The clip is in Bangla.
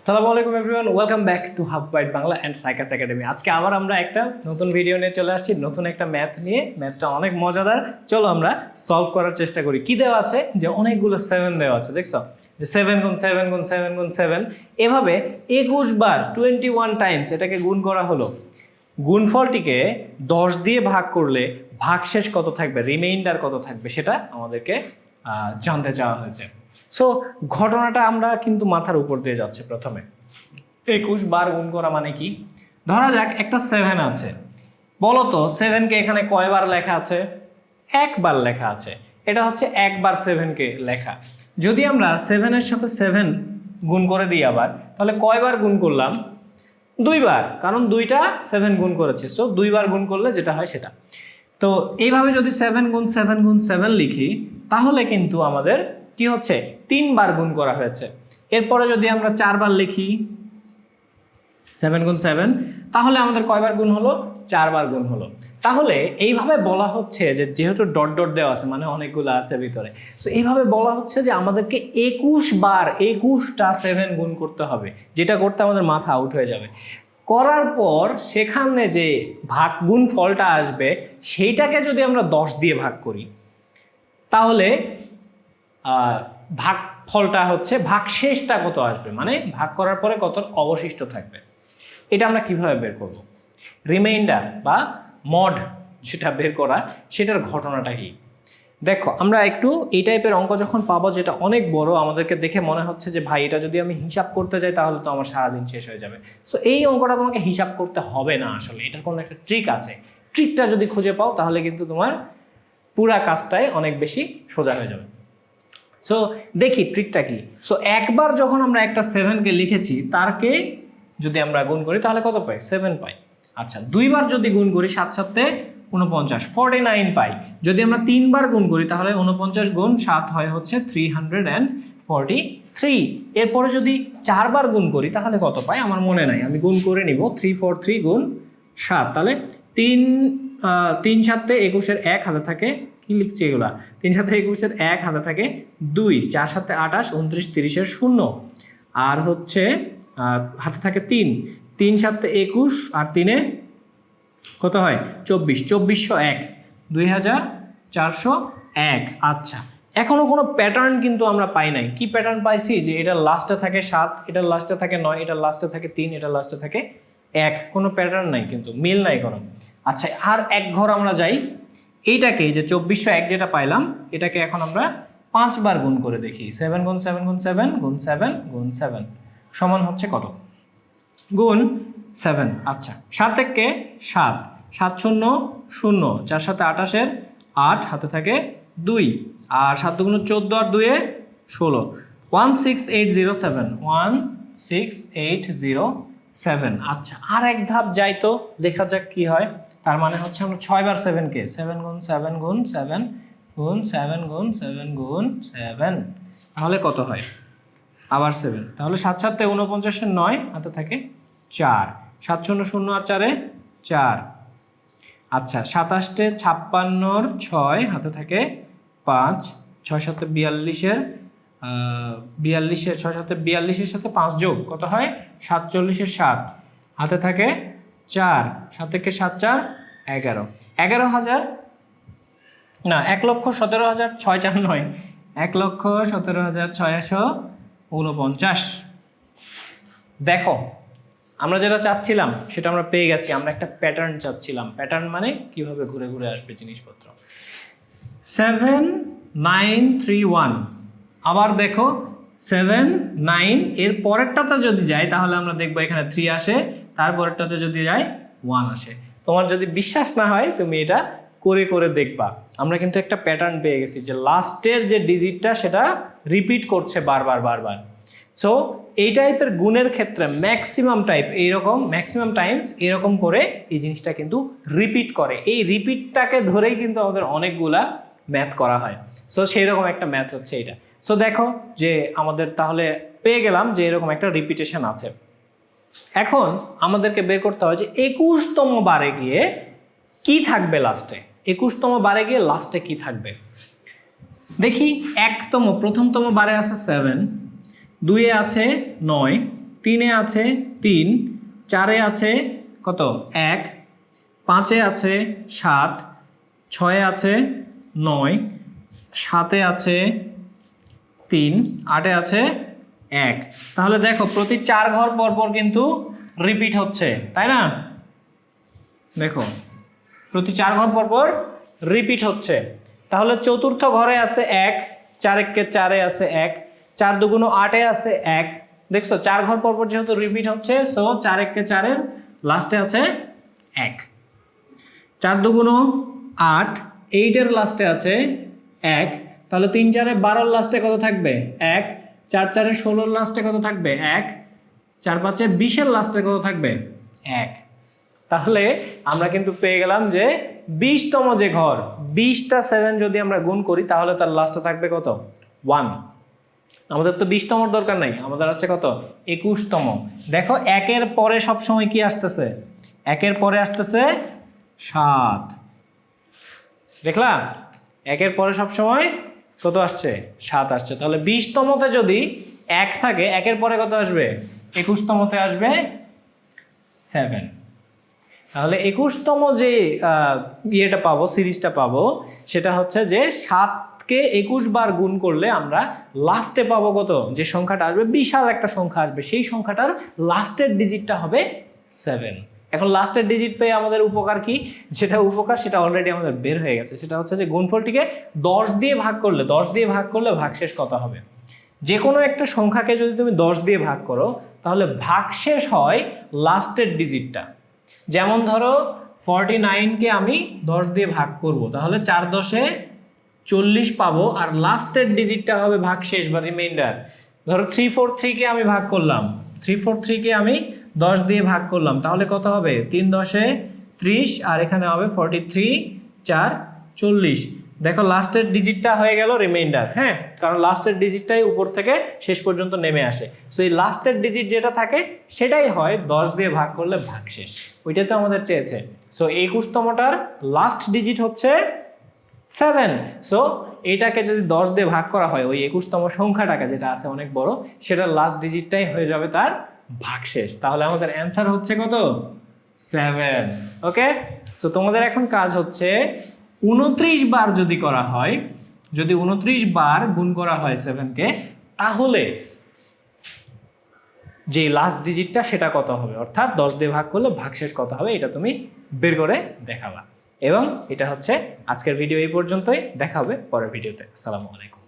আসসালামু আলাইকুম everyone welcome back to half byte Bangla and cycas academy আজকে আবার আমরা একটা নতুন ভিডিও নিয়ে চলে আসছি, নতুন একটা ম্যাথ নিয়ে। ম্যাথটা অনেক মজাদার। চলো আমরা সলভ করার চেষ্টা করি। কি দেওয়া আছে? যে অনেকগুলো সেভেন দেওয়া আছে, দেখছ? যে সেভেন গুণ সেভেন গুণ সেভেন গুণ সেভেন এভাবে একুশ বার টোয়েন্টি ওয়ান টাইমস এটাকে গুণ করা হলো। গুণফলটিকে দশ দিয়ে ভাগ করলে ভাগশেষ কত থাকবে? রিমাইন্ডার কত থাকবে? সেটা আমাদেরকে জানতে চাওয়া হয়েছে। সো ঘটনাটা আমরা কিন্তু মাথার উপর দিয়ে যাচ্ছে প্রথমে। একুশ বার গুণ করা মানে কি? ধরা যাক একটা সেভেন আছে। বলো তো সেভেনকে এখানে কয়বার লেখা আছে? একবার লেখা আছে। এটা হচ্ছে একবার সেভেনকে লেখা। যদি আমরা সেভেনের সাথে সেভেন গুণ করে দিই আবার, তাহলে কয়বার গুণ করলাম? দুইবার, কারণ দুইটা সেভেন গুণ করেছে। সো দুইবার গুণ করলে যেটা হয় সেটা। তো, এইভাবে যদি সেভেন গুণ সেভেন গুণ সেভেন লিখি, তাহলে কিন্তু আমাদের কি হচ্ছে? তিনবার গুণ করা হয়েছে। এরপরে যদি আমরা চারবার লিখি সেভেন গুণ সেভেন তাহলে আমাদের কয়বার গুণ হলো? চারবার গুণ হলো। তাহলে এইভাবে বলা হচ্ছে যে যেহেতু ডট ডট দেওয়া আছে মানে অনেকগুলো আছে ভিতরে সো এইভাবে বলা হচ্ছে যে আমাদেরকে একুশ বার, একুশটা সেভেন গুণ করতে হবে, যেটা করতে আমাদের মাথা আউট হয়ে যাবে। করার পর সেখানে যে ভাগ গুণ ফলটা আসবে, সেইটাকে যদি আমরা দশ দিয়ে ভাগ করি, তাহলে ভাগ ফলটা হচ্ছে ভাগ শেষটা কত আসবে? মানে ভাগ করার পরে কত অবশিষ্ট থাকবে? এটা আমরা কীভাবে বের করব? রিমাইন্ডার বা মড যেটা বের করা, সেটার ঘটনাটা কি? দেখো, আমরা একটু এই টাইপের অঙ্ক যখন পাবো, যেটা অনেক বড়, আমাদেরকে দেখে মনে হচ্ছে যে, ভাই, এটা যদি আমি হিসাব করতে যাই, তাহলে তো আমার সারাদিন শেষ হয়ে যাবে। সো এই অঙ্কটা তোমাকে হিসাব করতে হবে না আসলে। এটার কোনো একটা ট্রিক আছে। ট্রিকটা যদি খুঁজে পাও, তাহলে কিন্তু তোমার পুরা কাজটাই অনেক বেশি সোজা হয়ে যাবে। সো দেখি ট্রিকটা কি? সো একবার যখন আমরা একটা সেভেনকে লিখেছি, তারকে যদি আমরা গুণ করি, তাহলে কত পাই? সেভেন পাই। আচ্ছা দুইবার যদি গুণ করি, সাত সাতে উনপঞ্চাশ ফর্টি নাইন পাই। যদি আমরা তিনবার গুণ করি, তাহলে উনপঞ্চাশ গুণ সাত হয় হচ্ছে three hundred and forty three এরপরে যদি চারবার গুণ করি, তাহলে কত পাই? আমার মনে নাই, আমি গুণ করে নিব থ্রি ফোর থ্রি গুণ সাত। তাহলে তিন তিন সাতে একুশের এক হাতে থাকে কি লিখছি এগুলা? তিন সাথে একুশের এক হাতে থাকে দুই, চার সাথে আঠাশ, উনত্রিশ তিরিশের শূন্য। আর হচ্ছে হাতে থাকে তিন। তিন সাথে একুশ আর তিনে কত হয়? চব্বিশ। চব্বিশশো এক। দুই হাজার চারশো এক। আচ্ছা। এখনও কোনো প্যাটার্ন কিন্তু আমরা পাই নাই। কি প্যাটার্ন পাইছি? যে এটার লাস্টে থাকে সাত এটার লাস্টে থাকে নয় এটার লাস্টে থাকে তিন এটার লাস্টে থাকে এক। কোনো প্যাটার্ন নাই কিন্তু, মিল নাই কোনো আচ্ছা আর এক ঘর আমরা যাই। এইটাকে যে চব্বিশশো এক যেটা পাইলাম, এটাকে এখন আমরা পাঁচবার গুণ করে দেখি। সেভেন গুণ সেভেন গুণ সেভেন গুণ সেভেন গুণ সেভেন সমান হচ্ছে কত? গুণ সেভেন আচ্ছা। সাত থেকে সাত সাত শূন্য শূন্য। চার সাথে আঠাশের আট, হাতে থাকে দুই। আর সাত দুগুণ চোদ্দ আর দুয়ে ষোলো। One six eight zero seven, one six eight zero seven. আচ্ছা আর এক ধাপ যাই তো, দেখা যাক কি হয়। তার মানে হচ্ছে আমরা ছয়বার সেভেনকে সেভেন গুণ সেভেন গুণ সেভেন গুণ সেভেন গুণ সেভেন গুণ সেভেন তাহলে কত হয়? আবার সেভেন তাহলে সাত সাতে উনপঞ্চাশের নয় হাতে থাকে চার। সাত শূন্য শূন্য আর চারে চার। আচ্ছা সাতাশটে ছাপ্পান্নর ছয় হাতে থাকে পাঁচ। ছয় সাথে বিয়াল্লিশের বিয়াল্লিশের, ছয় সাথে বিয়াল্লিশের সাথে পাঁচ যোগ কত হয়? সাতচল্লিশের সাত। হাতে থাকে চার, সাত থেকে সাত, চার, এগারো। এগারো হাজার, না, এক লক্ষ সতেরো হাজার ছয়, চার, নয়। এক লক্ষ সতেরো হাজার ছয়শো ঊনপঞ্চাশ। দেখো, আমরা যেটা চাচ্ছিলাম, সেটা আমরা পেয়ে গেছি। আমরা একটা প্যাটার্ন চাচ্ছিলাম। প্যাটার্ন মানে কীভাবে ঘুরে ঘুরে আসবে জিনিসপত্র। সেভেন নাইন থ্রি ওয়ান আবার দেখো সেভেন নাইন এর পরেরটাতে যদি যাই, তাহলে আমরা দেখব এখানে থ্রি আসে। তারপরেরটাতে যদি যাই ওয়ান আসে। তোমার যদি বিশ্বাস না হয়, তুমি এটা করে করে দেখবা। আমরা কিন্তু একটা প্যাটার্ন পেয়ে গেছি যে লাস্টের যে ডিজিটটা সেটা রিপিট করছে বারবার বারবার। সো এই টাইপের গুণের ক্ষেত্রে ম্যাক্সিমাম টাইপ এইরকম ম্যাক্সিমাম টাইমস এরকম করে এই জিনিসটা কিন্তু রিপিট করে। এই রিপিটটাকে ধরেই কিন্তু আমাদের অনেকগুলা ম্যাথ করা হয়। সো সেই রকম একটা ম্যাথ হচ্ছে এটা সো দেখো যে আমাদের তাহলে পেয়ে গেলাম যে এরকম একটা রিপিটেশন আছে। এখন আমাদেরকে বের করতে হবে যে একুশতম বারে গিয়ে কি থাকবে লাস্টে একুশতম বারে গিয়ে লাস্টে কি থাকবে? দেখি, একতম, প্রথমতম বারে আছে সেভেন দুইয়ে আছে নয়, তিনে আছে তিন, চারে আছে কত? এক, পাঁচে আছে সাত, ছয়ে আছে নয়, সাতে আছে তিন, আটে আছে এক। তাহলে দেখো, প্রতি চার ঘর পর পর কিন্তু রিপিট হচ্ছে, তাই না? দেখো, প্রতি চার ঘর পর পর রিপিট হচ্ছে। তাহলে চতুর্থ ঘরে আছে এক, চার এককে চারে আছে এক, চার দুগুণ আটে আছে এক। দেখছ, চার ঘর পর পর যেহেতু রিপিট হচ্ছে সো চার এককে চারের লাস্টে আছে এক। চার দুগুণ আট এইটের লাস্টে আছে এক। তাহলে তিন চারে বারোর লাস্টে কত থাকবে? এক। চার চারে ষোলোর লাস্টে কত থাকবে? এক। চার পাঁচে বিশের লাস্টে কত থাকবে? এক। তাহলে আমরা কিন্তু পেয়ে গেলাম যে বিশতম যে ঘর, বিশটা সেভেন যদি আমরা গুণ করি, তাহলে তার লাস্টে থাকবে কত? ওয়ান আমাদের তো বিশতমর দরকার নাই, আমাদের আছে কত? একুশতম। দেখো, একের পরে সব সময় কি আসতেছে? একের পরে আসতেছে সাত। দেখলা একের পরে সব সময় কত আসছে? সাত আসছে। তাহলে বিশতমতে যদি এক থাকে, একের পরে কত আসবে? একুশতমতে আসবে সেভেন তাহলে একুশতম যে ইয়েটা পাবো, সিরিজটা পাবো, সেটা হচ্ছে যে সাতকে একুশ বার গুণ করলে আমরা লাস্টে পাবো কত? যে সংখ্যাটা আসবে, বিশাল একটা সংখ্যা আসবে। সেই সংখ্যাটার লাস্টের ডিজিটটা হবে সেভেন এখন লাস্টের ডিজিট পেয়ে আমাদের উপকার কি? যেটা উপকার, সেটা অলরেডি আমাদের বের হয়ে গেছে। সেটা হচ্ছে যে গুণফলটিকে দশ দিয়ে ভাগ করলে, দশ দিয়ে ভাগ করলে ভাগশেষ কত হবে? যে কোনো একটা সংখ্যাকে যদি তুমি দশ দিয়ে ভাগ করো, তাহলে ভাগশেষ হয় লাস্টের ডিজিটটা যেমন ধরো ফর্টি নাইনকে আমি দশ দিয়ে ভাগ করব, তাহলে চার দশে চল্লিশ পাবো, আর লাস্টের ডিজিটটা হবে ভাগশেষ বা রিমাইন্ডার ধরো থ্রি ফোর থ্রিকে আমি ভাগ করলাম থ্রি ফোর থ্রিকে আমি দশ দিয়ে ভাগ করলাম, তাহলে কত হবে? তিন দশে ত্রিশ, আর এখানে হবে ফর্টি থ্রি চার, চল্লিশ। দেখো লাস্টের ডিজিটটা হয়ে গেল রিমাইন্ডার হ্যাঁ? কারণ লাস্টের ডিজিটটাই উপর থেকে শেষ পর্যন্ত নেমে আসে। সো এই লাস্টের ডিজিট যেটা থাকে, সেটাই হয় দশ দিয়ে ভাগ করলে ভাগ শেষ। ওইটাই তো আমাদের চেয়েছে। সো একুশতমটার লাস্ট ডিজিট হচ্ছে সেভেন সো এটাকে যদি দশ দিয়ে ভাগ করা হয়, ওই একুশতম সংখ্যাটাকে যেটা আছে অনেক বড়, সেটার লাস্ট ডিজিটটাই হয়ে যাবে তার ভাগশেষ তাহলে আমাদের অ্যান্সার হচ্ছে কত? সেভেন ওকে সো তোমাদের এখন কাজ হচ্ছে উনত্রিশ বার যদি করা হয়, যদি উনত্রিশ বার গুণ করা হয় সেভেনকে তাহলে যে লাস্ট ডিজিটটা সেটা কত হবে? অর্থাৎ দশ দিয়ে ভাগ করলে ভাগশেষ কত হবে? এটা তুমি বের করে দেখাবা। এবং এটা হচ্ছে আজকের ভিডিও এই পর্যন্তই। দেখা হবে পরের ভিডিওতে আসসালামু আলাইকুম।